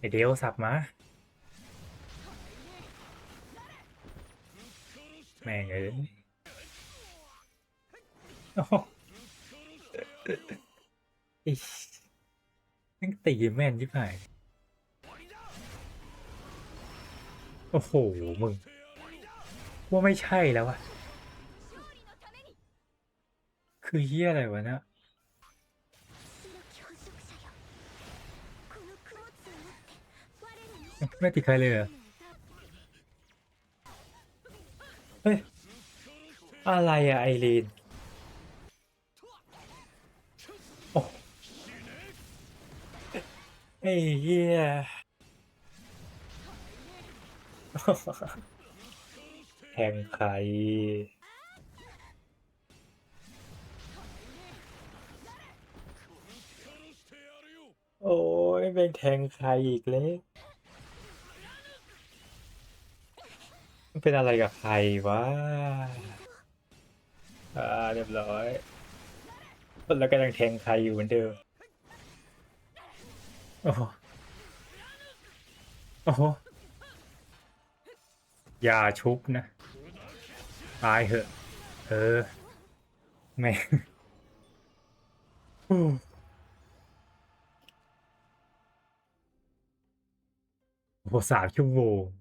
ไอเดลสับมาแม่งเอ้ยโอ้โหอิ๊ยแม่งตีแม่นยิบหายโอ้โห มึง ว่าไม่ใช่แล้วอะคือเฮียอะไรวะเนะ ไม่ติดใครเลยเหรอเฮ้ย อะไรอะไอรีนโอ้ไอ้เหี้ยแทงใครโอ้ยเป็นแทงใครอีกเลย มันเป็นอะไรกับใครวะอ่าเรียบร้อยแล้วก็ยังแทงใครอยู่เหมือนเดิมโอ้โหโอ้โหอย่าชุบนะตายเหอะ เออแม่โอ้โหสามชั่วโมง